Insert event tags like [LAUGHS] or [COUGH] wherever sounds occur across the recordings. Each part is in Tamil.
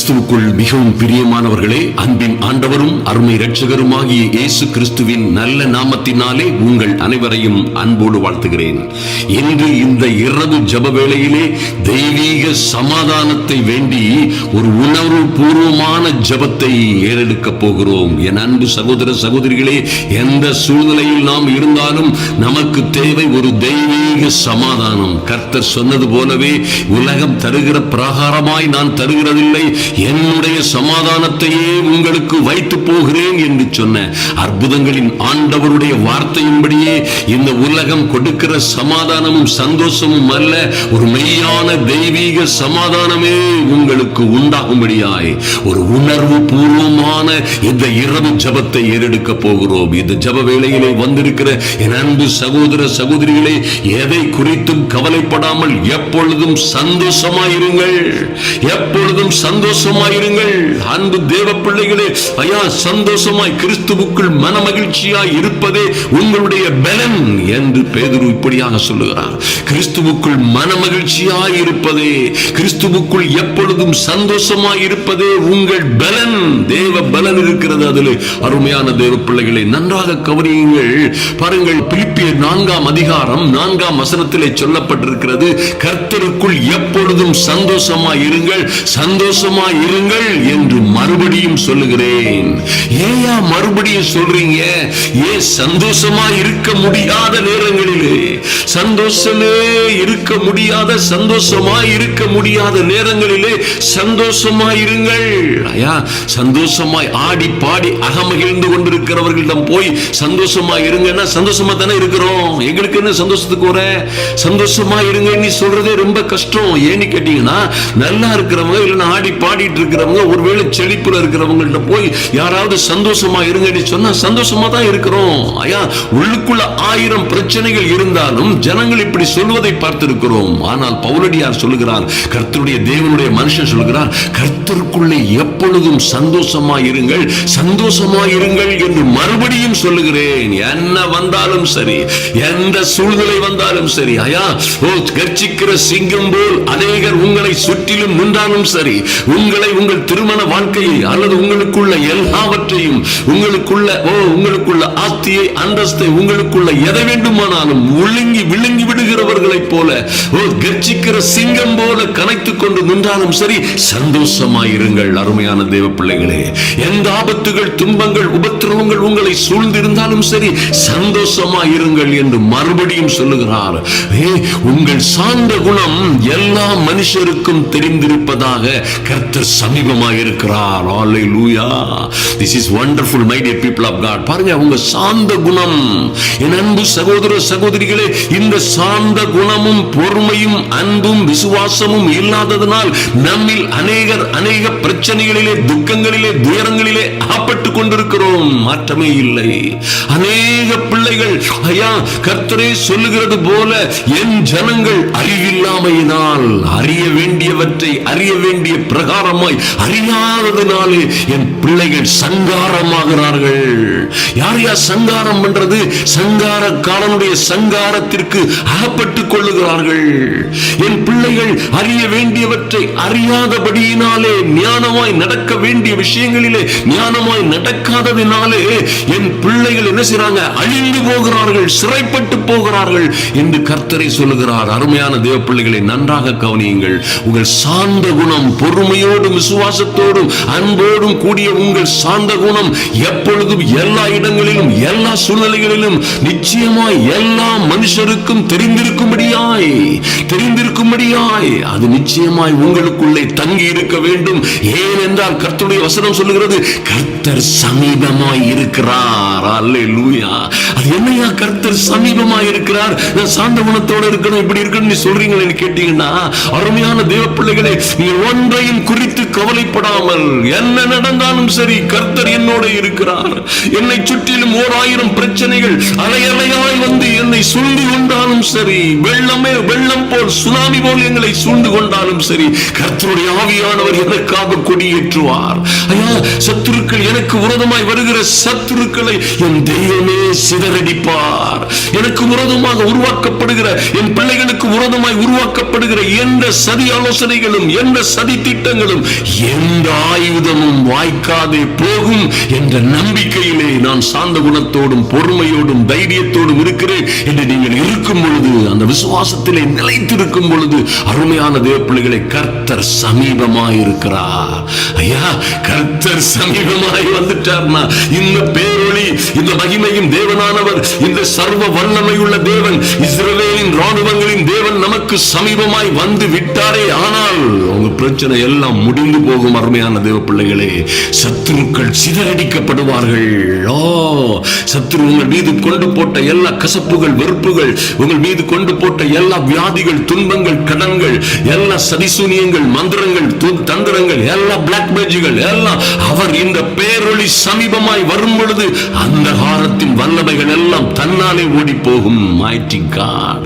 கிறிஸ்துவுக்குள் மிகவும் பிரியமானவர்களே அன்பின் ஆண்டவரும் அருமை இரட்சகருமாகிய இயேசு கிறிஸ்துவின் நல்ல நாமத்தினாலே உங்கள் அனைவரையும் அன்போடு வாழ்த்துகிறேன். இன்று இந்த இரவு ஜப வேளையிலே தெய்வீக சமாதானத்தை வேண்டி ஒரு உணர்வு பூர்வமான ஜபத்தை ஏறெடுக்கப் போகிறோம். என் அன்பு சகோதர சகோதரிகளே எந்த சூழ்நிலையில் நாம் இருந்தாலும் நமக்கு தேவை ஒரு தெய்வீக சமாதானம். கர்த்தர் சொன்னது போலவே உலகம் தருகிற பிரகாரமாய் நான் தருகிறதில்லை என்னுடைய சமாதானத்தையே உங்களுக்கு வைத்து போகிறேன் என்று சொன்ன அற்புதங்களின் ஆண்டவருடைய வார்த்தையின்படியே இந்த உலகம் கொடுக்கிற சமாதானமும் சந்தோஷமும் அல்ல ஒரு மெய்யான தெய்வீக சமாதானமே உங்களுக்கு உண்டாகும்படியாய் ஒரு உணர்வு பூர்வமான இந்த இரவு ஜபத்தை ஏறெடுக்க போகிறோம். இந்த ஜப வேளையிலே வந்திருக்கிற என் அன்பு சகோதர சகோதரிகளை எதை குறித்தும் கவலைப்படாமல் எப்பொழுதும் சந்தோஷமாயிருங்கள். எப்பொழுதும் சந்தோஷம் சந்தோஷமாயிருங்கள் அன்பு தேவ பிள்ளைகளே ஐயா சந்தோஷமாய் கிறிஸ்துவுக்குள் மன மகிழ்ச்சியாய் இருப்பதே உங்களுடைய பலன் என்று பேதுரு இப்படியாக சொல்லுகிறார். கிறிஸ்துவுக்குள் மன மகிழ்ச்சியாய் இருப்பதே கிறிஸ்துவுக்குள் எப்பொழுதும் சந்தோஷமாய் இருப்பதே உங்கள் பலன். தேவ பலன் இருக்கிறது அதில். அருமையான தேவ பிள்ளைகளை நன்றாக கவனியுங்கள். பாருங்கள் பிலிப்பிய நான்காம் அதிகாரம் நான்காம் வசனத்திலே சொல்லப்பட்டிருக்கிறது கர்த்தருக்குள் எப்பொழுதும் சந்தோஷமாய் இருங்கள். சந்தோஷமா இருங்கள் என்று மறுபடியும் சொல்லுகிறேன். ஏயா மறுபடியும் சொல்றீங்க? ஏன் சந்தோஷமா இருக்க முடியாத நேரங்களிலே சந்தோஷமே இருக்க முடியாத சந்தோஷமா இருக்க முடியாத நேரங்களிலே சந்தோஷமா இருங்கள். ஐயா சந்தோஷமாய் ஆடி பாடி அகமகிழ்ந்து கொண்டிருக்கிறவர்களிடம் போய் சந்தோஷமா இருங்கன்னா சந்தோஷமா தானே இருக்கிறோம். எங்களுக்கு என்ன சந்தோஷத்துக்கு வர சந்தோஷமா இருங்க நீ சொல்றதே ரொம்ப கஷ்டம். ஏன்னு கேட்டீங்கன்னா நல்லா இருக்கிறவங்க இல்லைன்னா ஆடி பாடிட்டு இருக்கிறவங்க ஒருவேளை செழிப்புல இருக்கிறவங்கள்ட்ட போய் யாராவது சந்தோஷமா இருங்கன்னு சொன்னா சந்தோஷமா தான் இருக்கிறோம். ஐயா உள்ளுக்குள்ள ஆயிரம் பிரச்சனைகள் இருந்தாலும் ஜனங்கள் இப்படி சொல்வதை பார்த்திருக்கிறோம். ஆனால் பவுலடியார் சொல்லுகிறார் கர்த்தருடைய தேவனுடைய மனுஷன் சொல்லுகிறார் கர்த்தருக்குள்ளே எப்பொழுதும் சந்தோஷமா இருங்கள் சந்தோஷமா இருங்கள் என்று மறுபடியும் சொல்லுகிறேன். என்ன வந்தாலும் சரி எந்த சூழ்நிலை வந்தாலும் சரி ஐயா ஓ கர்ச்சிக்கிற சிங்கம் போல் அநேகர் உங்களை சுற்றிலும் நின்றாலும் சரி உங்களை உங்கள் திருமண வாழ்க்கையை அல்லது உங்களுக்குள்ள எல்லாவற்றையும் உங்களுக்குள்ள ஓ உங்களுக்குள்ள ஆஸ்தியை அந்தஸ்தை உங்களுக்குள்ள எதை வேண்டுமானாலும் விழுங்கி விழுங்கி விடு போல கர்ச்சிக்கிற சிங்கம் போல கனைத்து கொண்டு நின்றாலும் சரி சந்தோஷமாயிருங்கள் அருமையான தேவ பிள்ளைகளே எந்த ஆபத்துகள் துன்பங்கள் உபத்திரவங்கள் உங்களை சூழ்ந்திருந்தாலும் சரி சந்தோஷமாயிருங்கள் என்று மறுபடியும் சொல்லுகிறார். ஏ, உங்கள் சார்ந்த குணம் எல்லா மனுஷருக்கும் தெரிந்திருப்பதாக கர்த்தர் சமீபமாயிருக்கிறார். Hallelujah this is wonderful my dear people of God பாருங்க உங்க சாந்த குணம். என் அன்பு சகோதர சகோதரிகளே இந்த சாந்த குணமும் பொறுமையும் அன்பும் விசுவாசமும் இல்லாததனால் நம்மில் அநேகர் அநேக பிரச்சனைகளிலே துக்கங்களிலே துயரங்களிலே ஆப்பட்டு கொண்டிருக்கிறோம். மாற்றமே இல்லை. அநேக பிள்ளைகள் ஐயா கர்த்தரே சொல்லுகிறது போல என் ஜனங்கள் அறிவில்லாமையினால் அறிய வேண்டியவற்றை அறிய வேண்டிய பிரகாரமாய் அறியாததினாலே என் பிள்ளைகள் சங்காரமாகிறார்கள். யார் யார் சங்காரம் பண்றது? சங்காரக்காரனுடைய சங்காரத்திற்கு அகப்பட்டுக் கொள்ள சொல்லுகிறார்கள். என் பிள்ளைகள் அறிய வேண்டியவற்றை அறியாதபடியினாலே ஞானமாய் நடக்க வேண்டிய விஷயங்களிலே ஞானமாய் நடக்காததினாலே என் பிள்ளைகள் என்ன செய்றாங்க? அழிந்து போகிறார்கள் சிறைப்பட்டு போகிறார்கள் என்று கர்த்தரை சொல்லுகிறார். அருமையான தேவ பிள்ளைகளை நன்றாக கவனியுங்கள். உங்கள் சாந்த குணம் பொறுமையோடும் விசுவாசத்தோடும் அன்போடும் கூடிய உங்கள் சாந்த குணம் எப்பொழுதும் எல்லா இடங்களிலும் எல்லா சூழ்நிலைகளிலும் நிச்சயமாய் எல்லா மனுஷருக்கும் தெரிந்திருக்கும்படியாய் தெரிந்திருக்கும்படியாய் அது நிச்சயமாய் உங்களுக்குள்ளே தங்கி இருக்க வேண்டும். ஏனென்றால் கர்த்தருடைய வசனம் சொல்லுகிறது கர்த்தர் சமீபமாய் இருக்கிறார். அல்லே லூயா அது என்னையா கர்த்தர் சமீபமாய் இருக்கிறார்? நான் சாந்த குணத்தோடு இருக்கணும் இப்படி இருக்கணும் நீ சொல்றீங்களேன்னு கேட்டீங்கன்னா அருமையான தேவ பிள்ளைகளை நீ ஒன்றையும் குறித்து கவலைப்படாமல் என்ன நடந்தாலும் சரி கர்த்தர் என்னோட இருக்கிறார். என்னை சுற்றிலும் ஓர் ஆயிரம் பிரச்சனைகள் அலையலையாய் வந்து என்னை சொல்லி கொண்டாலும் சரி வெள்ளமே வெள்ளம் போல் சுனாமி போல் எங்களை சூழ்ந்து கொண்டாலும் சரி கர்த்தருடைய ஆவியானவர் எனக்காக கொடியேற்றுவார். ஐயா சத்துருக்கள் எனக்கு விரோதமாய் வருகிற சத்துருக்களை என் தெய்வமே சிதறடிப்பார். எனக்கு விரோதமாக உருவாக்கப்படுகிற என் பிள்ளைகளுக்கு விரோதமாய் உருவாக்கப்படுகிற எந்த சதி ஆலோசனைகளும் எந்த சதி திட்டங்களும் எந்த ஆயுதமும் வாய்க்காதே போகும் என்ற நம்பிக்கையிலே நான் சாந்த குணத்தோடும் பொறுமையோடும் தைரியத்தோடும் இருக்கிறேன் என்று நீங்கள் இருக்கும் பொழுது அந்த விசுவ விசுவாசத்திலே நிலைத்திருக்கும் பொழுது அருமையான தேவப்பிள்ளைகளை கர்த்தர் சமீபமாயிருக்கிறார். ஐயா கர்த்தர் சமீபமாய் வந்துட்டார்னா இந்த பேரொளி இந்த மகிமையும் தேவனானவர் இந்த சர்வ வல்லமையுள்ள தேவன் இஸ்ரவேலின் ராணுவங்களின் தேவன் நமக்கு சமீபமாய் வந்து விட்டாரே. ஆனால் உங்க பிரச்சனை எல்லாம் முடிந்து போகும் அருமையான தேவ பிள்ளைகளே சத்துருக்கள் சிதறடிக்கப்படுவார்கள். ஓ சத்துரு உங்கள் மீது கொண்டு போட்ட எல்லா கசப்புகள் வெறுப்புகள் உங்கள் மீது கொண்டு போட்ட எல்லா வியாதிகள் துன்பங்கள் கடன்கள் எல்லா சதிசூனியங்கள் மந்திரங்கள் தந்திரங்கள் எல்லா பிளாக் மேஜிகள் எல்லாம் அவர் இந்த பேரொளி சமீபமாய் வரும் பொழுது அந்த காலத்தின் வல்லமைகள் எல்லாம் தன்னாலே ஓடி போகும் mighty God.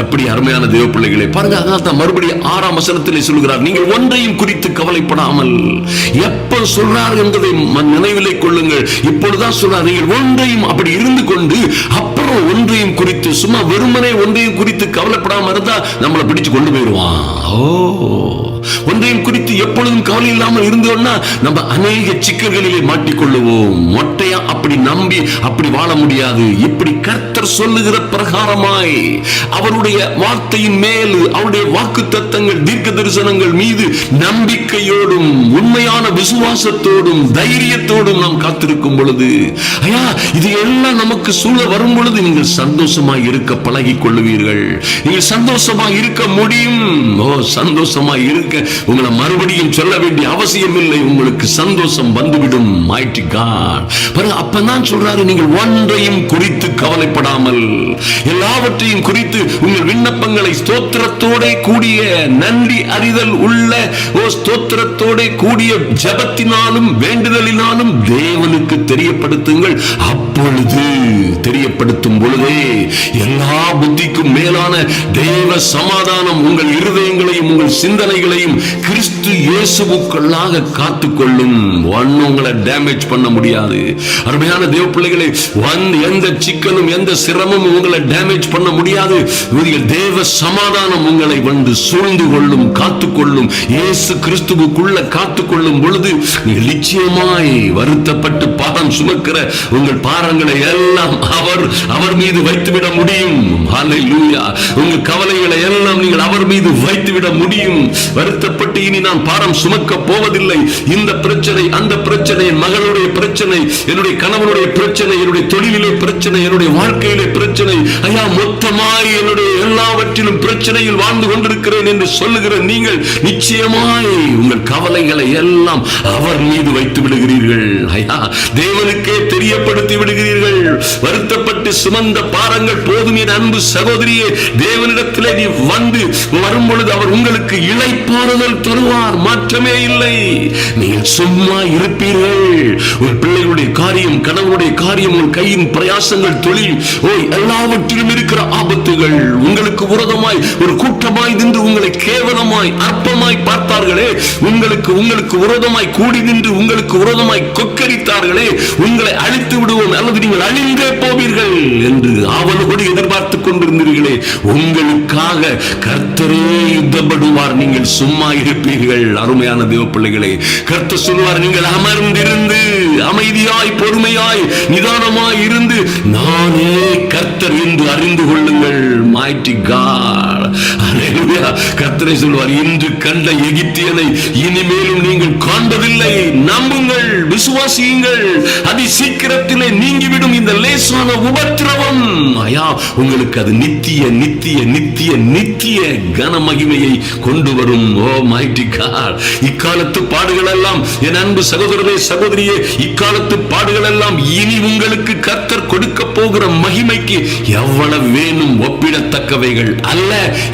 எப்படி அருமையான தேவ பிள்ளைகளை பாருங்க அதான் தான் மறுபடியும் ஆறாம் வசனத்திலே சொல்கிறார் நீங்கள் ஒன்றையும் குறித்து கவலைப்படாமல் எப்ப சொல்றார் என்பதை நினைவிலை கொள்ளுங்கள். இப்பொழுதுதான் சொல்றார் நீங்கள் ஒன்றையும் அப்படி இருந்து கொண்டு அப்ப அப்புறம் ஒன்றையும் குறித்து சும்மா வெறுமனே ஒன்றையும் குறித்து கவலைப்படாம இருந்தா நம்மளை பிடிச்சு கொண்டு போயிடுவான். ஓ. ஒன்றையும் குறித்து எப்பொழுதும் கவலை இல்லாமல் இருந்தோம்னா நம்ம அநேக சிக்கல்களிலே மாட்டிக்கொள்ளுவோம். மொட்டையா அப்படி நம்பி அப்படி வாழ முடியாது. இப்படி கர்த்தர் சொல்லுகிற பிரகாரமாய் அவருடைய வார்த்தையின் மேல் அவருடைய வாக்கு தத்தங்கள் தீர்க்க தரிசனங்கள் மீது நம்பிக்கையோடும் உண்மையான விசுவாசத்தோடும் தைரியத்தோடும் நாம் காத்திருக்கும் பொழுது ஐயா இது எல்லாம் நமக்கு சூழ வரும் பொழுது நீங்கள் சந்தோஷமாய் இருக்க பழகி கொள்ளுவீர்கள். நீங்கள் சந்தோஷமாய் இருக்க முடியும். ஓ சந்தோஷமாய் இருக்க இருக்க உங்களை மறுபடியும் சொல்ல வேண்டிய அவசியம் இல்லை உங்களுக்கு சந்தோஷம் வந்துவிடும் மாய்டி காட் பாருங்க அப்பதான் சொல்றாரு நீங்கள் ஒன்றையும் குறித்து கவலைப்படாமல் எல்லாவற்றையும் குறித்து உங்கள் விண்ணப்பங்களை ஸ்தோத்திரத்தோட கூடிய நன்றி அறிதல் உள்ள ஓ ஸ்தோத்திரத்தோட கூடிய ஜபத்தினாலும் வேண்டுதலினாலும் தேவனுக்கு தெரியப்படுத்துங்கள். அப்பொழுது தெரியப்படுத்தும் பொழுதே எல்லா புத்திக்கும் மேலான தேவ சமாதானம் உங்கள் இருதயங்களையும் உங்கள் சிந்தனைகளையும் கிறிஸ்து இயேசுவுக்குள்ளாக காத்துக்கொள்ளும். ஒன்னு உங்களை டேமேஜ் பண்ண முடியாது. அருமையான தேவ பிள்ளைகளை வந்து எந்த சிக்கலும் எந்த சிரமமும் உங்களை டேமேஜ் பண்ண முடியாது. தேவ சமாதானம் உங்களை வந்து சூழ்ந்து கொள்ளும் காத்துக்கொள்ளும் இயேசு கிறிஸ்துவுக்குள்ள காத்துக்கொள்ளும் பொழுது நீங்கள் நிச்சயமாய் வருத்தப்பட்டு பாரம் சுமக்கிற உங்கள் பாரங்களை எல்லாம் அவர் அவர் மீது வைத்துவிட முடியும். ஹalleluya உங்கள் கவலைகளை எல்லாம் நீங்கள் அவர் மீது வைத்துவிட முடியும். வருத்தப்பட்டு இனி நான் பாரம் சுமக்க போவதில்லை. இந்த பிரச்சனை அந்த பிரச்சனை என் மகளுடைய பிரச்சனை என்னுடைய கணவனுடைய பிரச்சனை என்னுடைய தொழிலிலே பிரச்சனை என்னுடைய வாழ்க்கையிலே பிரச்சனை. ஐயா மொத்தமாய் என்னுடைய எல்லாவற்றிலும் பிரச்சனையில் வாழ்ந்து கொண்டிருக்கிறேன் என்று சொல்லுகிற நீங்கள் நிச்சயமாய் உங்கள் கவலைகளை எல்லாம் அவர் மீது வைத்து விடுகிறீர்கள். ஐயா தேவனுக்கே தெரியப்படுத்தி விடுகிறீர்கள். வருத்தப்பட்டு சுமந்த பாரங்கள் போதும் என் அன்பு சகோதரியே தேவனிடத்திலே நீ வந்து வரும் பொழுது அவர் உங்களுக்கு இழைப்பு இளைப்பாறுதல் தருவார். மாற்றமே இல்லை. நீங்கள் சும்மா இருப்பீர்கள். ஒரு பிள்ளைகளுடைய காரியம் கணவனுடைய காரியம் உன் கையின் பிரயாசங்கள் தொழில் ஓய் எல்லாவற்றிலும் இருக்கிற ஆபத்துகள் உங்களுக்கு விரோதமாய் ஒரு கூட்டமாய் நின்று உங்களை கேவலமாய் அற்பமாய் பார்த்தார்களே. உங்களுக்கு உங்களுக்கு விரோதமாய் கூடி நின்று உங்களுக்கு விரோதமாய் கொக்கரித்தார்களே. உங்களை அழித்து விடுவோம். அல்லது நீங்கள் அழிந்தே போவீர்கள் என்று ஆவலோடு எதிர்பார்த்துக் கொண்டிருந்தீர்களே. உங்களுக்காக கர்த்தரே யுத்தப்படுவார். நீங்கள் சும்மா சும்மா இருப்பீர்கள் அருமையான தேவ பிள்ளைகளை கர்த்தர் சொல்வார் நீங்கள் அமர்ந்திருந்து அமைதியாய் பொறுமையாய் நிதானமாய் இருந்து நானே கர்த்தர் என்று அறிந்து கொள்ளுங்கள் மாய்டி காட் கர்த்தரை சொல்வார் இன்று கண்ட எகிப்தியனை இனிமேலும் நீங்கள் காண்பதில்லை நம்பு விசுவாசியுங்கள். அதி சீக்கிரத்திலே நீங்கிவிடும் இந்த லேசான உபத்திரவம். ஐயா உங்களுக்கு அது நித்திய நித்திய நித்திய நித்திய கன மகிமையை கொண்டு வரும். ஓ மைட்டி கார் இக்காலத்து பாடுகள் எல்லாம் என் அன்பு சகோதரரே சகோதரியே இக்காலத்து பாடுகள் எல்லாம் இனி உங்களுக்கு கர்த்தர் கொடுக்க போகிற மகிமைக்கு எவ்வளவு வேணும் ஒப்பிடத்தக்கவைகள் அல்ல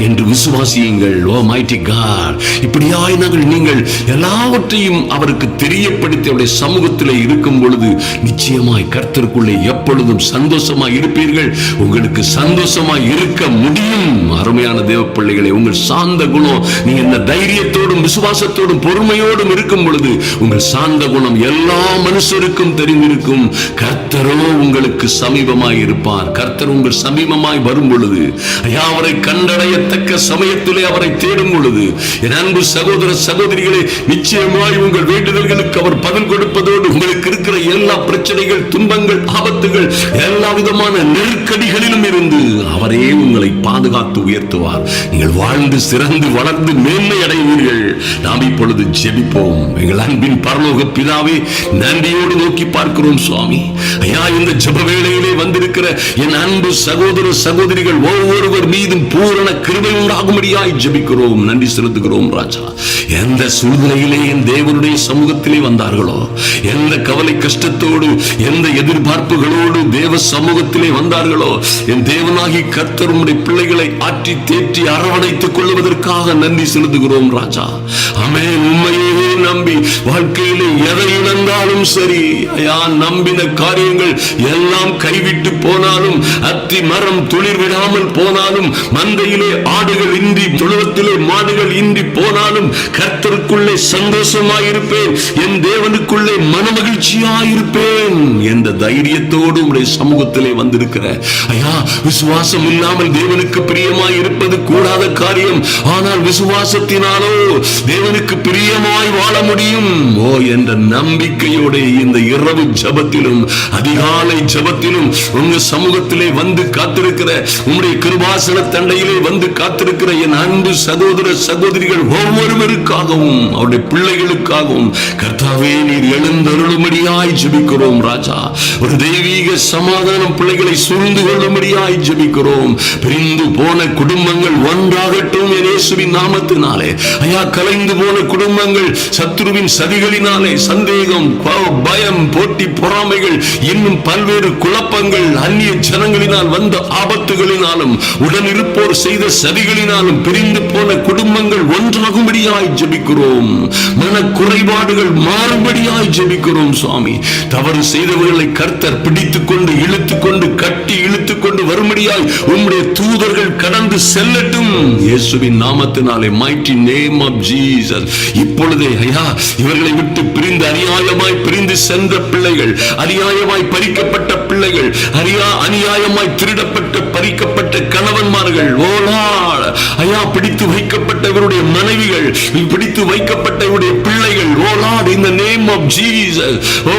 என்று விசுவாசியுங்கள். ஓ மைட்டி கார் இப்படியாய் நாங்கள் நீங்கள் எல்லாவற்றையும் அவருக்கு தெரியப்படுத்தி அவருடைய சமூகத்தில் இருக்கும் பொழுது நிச்சயமாய் கர்த்தருக்குள்ளே எப்பொழுதும் சந்தோஷமாய் இருப்பீர்கள். உங்களுக்கு சந்தோஷமாய் இருக்க முடியும். அருமையான தேவ பிள்ளைகளை உங்கள் சாந்த குணம் நீ இந்த தைரியத்தோடும் விசுவாசத்தோடும் பொறுமையோடும் இருக்கும் பொழுது உங்கள் சாந்த குணம் எல்லா மனுஷருக்கும் தெரிந்திருக்கும். கர்த்தரோ உங்களுக்கு சமீபமாய் இருப்பார். கர்த்தர் உங்கள் சமீபமாய் வரும் பொழுது ஐயா அவரை கண்டடையத்தக்க சமயத்திலே அவரை தேடும் பொழுது என் அன்பு சகோதர சகோதரிகளை நிச்சயமாய் உங்கள் வேண்டுதல்களுக்கு அவர் பதில் கொடுப்பது கொடுப்பதோடு உங்களுக்கு இருக்கிற எல்லா பிரச்சனைகள் துன்பங்கள் ஆபத்துகள் எல்லா விதமான நெருக்கடிகளிலும் இருந்து அவரே உங்களை பாதுகாத்து உயர்த்துவார். நீங்கள் வாழ்ந்து சிறந்து வளர்ந்து மேன்மை அடைவீர்கள். நாம் இப்பொழுது ஜெபிப்போம். எங்கள் அன்பின் பரலோக பிதாவே நன்றியோடு நோக்கி பார்க்கிறோம் சுவாமி. ஐயா இந்த ஜப வேளையிலே வந்திருக்கிற என் அன்பு சகோதர சகோதரிகள் ஒவ்வொருவர் மீதும் பூரண கிருபை உண்டாகும்படியாய் ஜெபிக்கிறோம். நன்றி செலுத்துகிறோம் ராஜா. எந்த சூழ்நிலையிலே என் தேவனுடைய சமூகத்திலே வந்தார்களோ எந்த கவலை கஷ்டத்தோடு எந்த எதிர்பார்ப்புகளோடு தேவ சமூகத்திலே வந்தார்களோ என் தேவனாகி கர்த்தர் பிள்ளைகளை ஆற்றி தேற்றி அரவணைத்துக் கொள்வதற்காக நன்றி செலுத்துகிறோம் ராஜா. அமே உண்மையே நம்பி வாழ்க்கையிலே எதை இழந்தாலும் சரி. ஐயா நம்பின காரியங்கள் எல்லாம் கைவிட்டு போனாலும் அத்தி மரம் துளிர் விடாமல் போனாலும் மந்தையிலே ஆடுகள் இன்றி துளவத்திலே மாடுகள் இன்றி போனாலும் கர்த்தருக்குள்ளே சந்தோஷமாயிருப்பேன் என் தேவனுக்குள்ளே மன மகிழ்ச்சியாயிருப்பேன் என்ற தைரியத்தோடு உடைய சமூகத்திலே வந்திருக்கிற. ஐயா விசுவாசம் இல்லாமல் தேவனுக்கு பிரியமாய் இருப்பது கூடாத காரியம். ஆனால் விசுவாசத்தினாலோ தேவனுக்கு பிரியமாய் வாழ முடியும்? ஓ என்ற நம்பிக்கையோட இந்த இரவு ஜபத்திலும் அதிகாலை ஜபத்திலும் உங்க சமூகத்திலே வந்து காத்திருக்கிற உங்களுடைய கிருபாசன தண்டையிலே வந்து காத்திருக்கிற என் அன்பு சகோதர சகோதரிகள் ஒவ்வொருவருக்காகவும் அவருடைய பிள்ளைகளுக்காகவும் கர்த்தாவே நீர் எழுந்தருளும்படியாய் ஜபிக்கிறோம் ராஜா. ஒரு தெய்வீக சமாதானம் பிள்ளைகளை சூழ்ந்து கொள்ளும்படியாய் ஜபிக்கிறோம். பிரிந்து போன குடும்பங்கள் ஒன்றாகட்டும் என் இயேசுவின் நாமத்தினாலே. ஐயா கலைந்து போன குடும்பங்கள் சத்ருவின் சதிகளினாலே சந்தேகம் பயம் போட்டி பொறாமைகள் இன்னும் பல்வேறு குழப்பங்கள் அந்நிய ஜனங்களினால் வந்த ஆபத்துகளினாலும் உடனிருப்போர் செய்த சதிகளினாலும் பிரிந்து போன குடும்பங்கள் ஒன்றாகும்படியாய் ஜெபிக்கிறோம். மன குறைபாடுகள் மாறும்படியாய் ஜெபிக்கிறோம் சுவாமி. தவறு செய்தவர்களை கர்த்தர் பிடித்துக் கொண்டு இழுத்துக் கொண்டு கட்டி இழுத்துக் கொண்டு வரும்படியாய் உம்முடைய தூதர்கள் கடந்து செல்லட்டும். இயேசுவின் நாமத்தினாலே மைட்டி நேம் of ஜீசஸ் இப்பொழுதே ஐயா இவர்களை விட்டு பிரிந்து அநியாயமாய் பிரிந்து சென்ற பிள்ளைகள் அநியாயமாய் பறிக்கப்பட்ட பிள்ளைகள் அரியா அநியாயமாய் திருடப்பட்ட பறிக்கப்பட்ட கணவன்மார்கள் ஓ ஐயா பிடித்து வைக்கப்பட்ட இவருடைய மனைவிகள் பிடித்து வைக்கப்பட்ட இவருடைய பிள்ளைகள் ஓ இந்த நேம் ஆஃப் ஜீசஸ் ஓ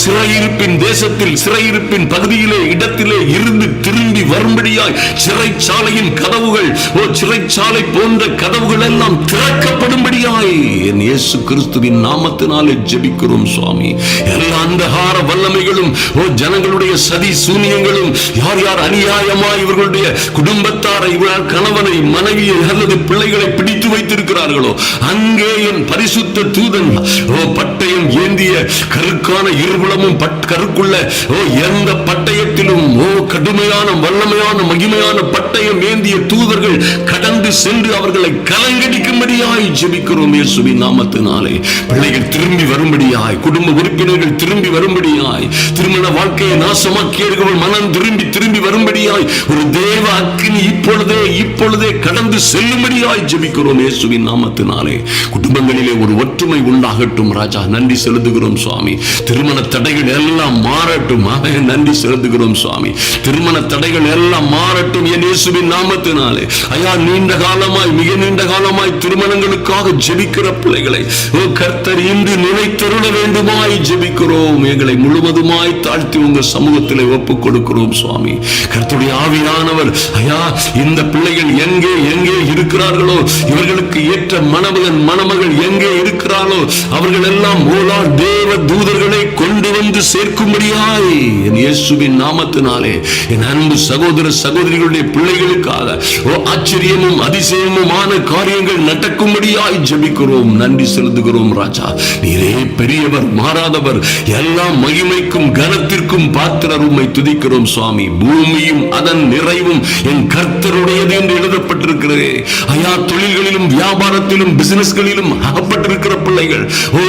சிறையிருப்பின் தேசத்தில் சிறையிருப்பின் பகுதியிலே இடத்திலே இருந்து திரும்பி வரும்படியாய் சிறைச்சாலையின் கதவுகள் ஓ சிறைச்சாலை போன்ற கதவுகள் எல்லாம் திறக்கப்படும்படியாய் என் இயேசு கிறிஸ்துவின் நாமத்தினாலே ஜெபிக்கிறோம் சுவாமி. எல்லா அந்தகார வல்லமைகளும் ஓ ஜனங்களுடைய சதி சூனியங்களும் யார் யார் அநியாயமா இவர்களுடைய குடும்பத்தாரை இவர்கள் கணவனை மனைவியை அல்லது பிள்ளைகளை பிடித்து வைத்திருக்கிறார்களோ அங்கே என் பரிசுத்த தூதன் ஓ பட்டயம் ஏந்திய கருக்கான இருபுலமும் கருக்குள்ள ஓ எந்த பட்டயத்திலும் ஓ கடுமையான வல்லமையான மகிமையான பட்டயம் ஏந்திய தூதர்கள் கடந்து சென்று அவர்களை கலங்கடிக்கும்படியாய் ஜெபிக்கிறோம் இயேசுவின் நாமத்தினால். பிள்ளைகள் திரும்பி வரும்படியாய் குடும்ப உறுப்பினர்கள் திரும்பி வரும்படியாய் திருமண வாழ்க்கையை நாசமாக்கியவர்கள் மனம் திரும்பி திரும்பி வரும்படியாய் ஒரு தேவ அக்னி இப்பொழுதே இப்பொழுதே கடந்து செல்லும்படியாய் ஜபிக்கிறோம் இயேசுவின் நாமத்தினாலே. குடும்பங்களிலே ஒரு ஒற்றுமை உண்டாகட்டும் ராஜா நன்றி செலுத்துகிறோம் சுவாமி. திருமண தடைகள் எல்லாம் மாறட்டும் நன்றி செலுத்துகிறோம் சுவாமி. திருமண தடைகள் எல்லாம் மாறட்டும் என் இயேசுவின் நாமத்தினாலே. ஐயா நீண்ட காலமாய் மிக நீண்ட காலமாய் திருமணங்களுக்காக ஜெபிக்கிற பிள்ளைகளை ஓ கர்த்தர் இன்று நினைத்தருள வேண்டுமாய் ஜெபிக்கிறோம். எங்களை முழுவதுமாய் தாழ்த்தி உங்க சமூகத்திலே ஒப்பு கொடுக்கிறோம் சுவாமி. கர்த்தருடைய ஆவியானவர் ஐயா இந்த பிள்ளைகள் எங்கே எங்கே இருக்கிறார்களோ இவர்களுக்கு ஏற்ற மணமகன் மணமகள் எங்கே இருக்கிறாரோ அவர்கள் எல்லாம் ஓலா தேவ தூதர்களை கொண்டு வந்து சேர்க்கும்படியாய். என் இயேசுவின் நாமத்தினாலே என் அன்பு சகோதர சகோதரிகளுடைய பிள்ளைகளுக்காக ஓ ஆச்சரியமும் அதிசயமுமான காரியங்கள் நடக்கும்படியாய் ஜெபிக்கிறோம். நன்றி செலுத்துகிறோம் ராஜா. நீரே பெரியவர் மாறாதவர் எல்லா மகிமைக்கும் கனத்திற்கும் பாத்திரர் உம்மை துதிக்கிறோம் சுவாமி. பூமியும் அதன் நிறைவும் என் கர்த்தருடையது என்று எழுதப்பட்டிருக்கிறது. ஐயா தொழில்களிலும் வியாபாரத்திலும் பிசினஸ்களிலும் அகப்பட்டிருக்கிற பிள்ளைகள். ஓ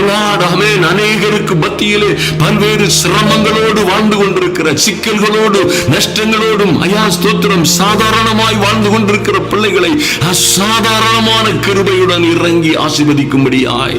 அநேகருக்கு மத்தியிலே பல்வேறு சிரமங்களோடு வாழ்ந்து கொண்டிருக்கிற சிக்கல்களோடு நஷ்டங்களோடும் ஐயா ஸ்தோத்திரம் சாதாரணமாய் வாழ்ந்து கொண்டிருக்கிற பிள்ளைகளை அசாதாரணமான கிருபையுடன் இறங்கி ஆசிர்வதிக்கும்படியாய்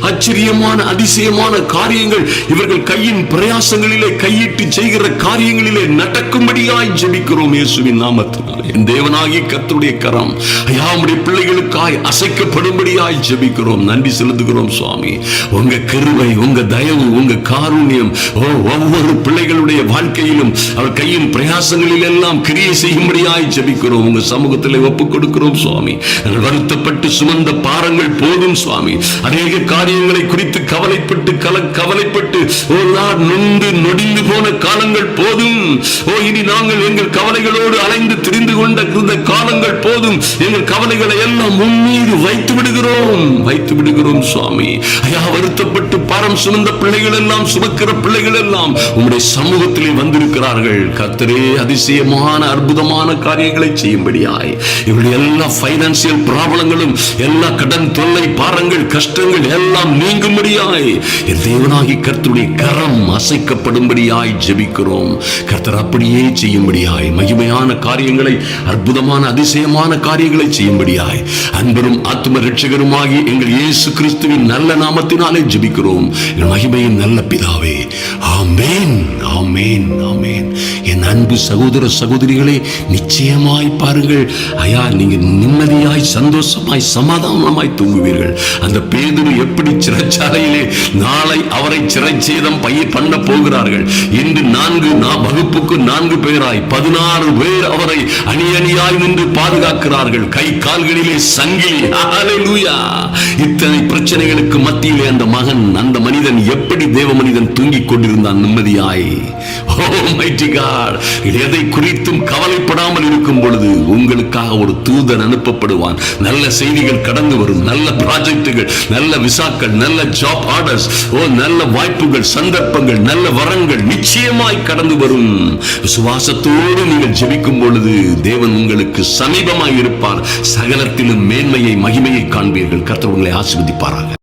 ஆச்சரியமான அதிசயமான காரியங்கள் இவர்கள் கையின் பிரயாசங்களிலே கையிட்டு செய்கிற காரியங்களிலே நடக்கும்படியாய் ஜெபிக்கிறோம் இயேசுவின் நாமத்தினாலே. என் தேவனாகி கர்த்தருடைய கரம் ஐயா உடைய பிள்ளைகளுக்காய் அசைக்கப்படும்படியாய் ஜெபிக்கிறோம். நன்றி செலுத்துகிறோம் சுவாமி. உங்க கிருபை உங்க தயவு உங்க காருண்யம் ஒவ்வொரு பிள்ளைகளுடைய வாழ்க்கையிலும் அவர் கையின் பிரயாசங்களில் எல்லாம் கிரியை செய்யும்படியாய் ஜெபிக்கிறோம். உங்க சமூகத்தில் ஒப்புக் கொடுக்கிறோம் சுவாமி. வருத்தப்பட்டு சுமந்த பாரங்கள் போதும் சுவாமி. அநேக காரியங்களை குறித்து கவலைப்பட்டு கல கவலைப்பட்டு ஓ நான் நொந்து நொடிந்து போன காலங்கள் போதும். ஓ இனி நாங்கள் எங்கள் கவலைகளோடு அலைந்து திரிந்து கொண்ட இந்த காலங்கள் போதும். எங்கள் கவலைகளை எல்லாம் முன்னீது வைத்து விடுகிறோம். வைத்து விடுகிறோம் சுவாமி. ஐயா வருத்தப்பட்டு பாரம் சுமந்த பிள்ளைகள் எல்லாம் சுமக்கிற பிள்ளைகள் எல்லாம் உங்களுடைய சமூகத்திலே வந்திருக்கிறார்கள். கத்தரே அதிசயமான அற்புதமான காரியங்களை செய்யும்படியாய். இவருடைய எல்லா பைனான்சியல் ப்ராப்ளங்களும் எல்லா கடன் தொல்லை பாரங்கள் கஷ்டங்கள் எல்லாம் நீங்கும்படியாய் என் தேவனாகி கர்த்தருடைய கரம் அசைக்கப்படும்படியாய் ஜெபிக்கிறோம். கர்த்தர் அப்படியே செய்யும்படியாய் மகிமையான காரியங்களை அற்புதமான அதிசயமான காரியங்களை செய்யும்படியாய் அன்பரும் ஆத்ம ரட்சகருமாகி எங்கள் இயேசு கிறிஸ்துவின் நல்ல நாமத்தினாலே ஜெபிக்கிறோம். என் மகிமையின் நல்ல பிதாவே ஆமேன் ஆமேன் ஆமேன். என் அன்பு சகோதர சகோதரிகளே நிச்சயமாய் பாருங்கள். ஐயா நீங்க நிம்மதியாய் சந்தோஷமாய் சமாதானமாய் தூங்குவீர்கள். அந்த பேர் பேதுரு எப்படி சிறைச்சாலையிலே நாளை அவரை சிறைச்சேதம் பயிர் பண்ண போகிறார்கள்? இன்று நான்கு நா வகுப்புக்கு நான்கு பேராய் பதினாறு பேர் அவரை அணி அணியாய் நின்று பாதுகாக்கிறார்கள். கை கால்களிலே சங்கிலி. [LAUGHS] ஹalleluya இத்தனை பிரச்சனைகளுக்கு மத்தியிலே அந்த மகன் அந்த மனிதன் எப்படி தேவ மனிதன் தூங்கிக் கொண்டிருந்தான் நிம்மதியாய்? Oh எதை குறித்தும் கவலைப்படாமல் இருக்கும் பொழுது உங்களுக்காக ஒரு தூதன் அனுப்பப்படுவான். நல்ல செய்திகள் கடந்து வரும் நல்ல ப்ராஜெக்டுகள் நல்ல விசாக்கள் நல்ல ஜாப் ஆர்டர்ஸ் ஓ நல்ல வாய்ப்புகள் சந்தர்ப்பங்கள் நல்ல வரங்கள் நிச்சயமாய் கடந்து வரும். விசுவாசத்தோடு நீங்கள் ஜெபிக்கும் பொழுது தேவன் உங்களுக்கு சமீபமாய் இருப்பார். சகலத்திலும் மேன்மையை மகிமையை காண்பீர்கள். கத்தவுடன் உங்களை ஆசீர்வதிப்பாராக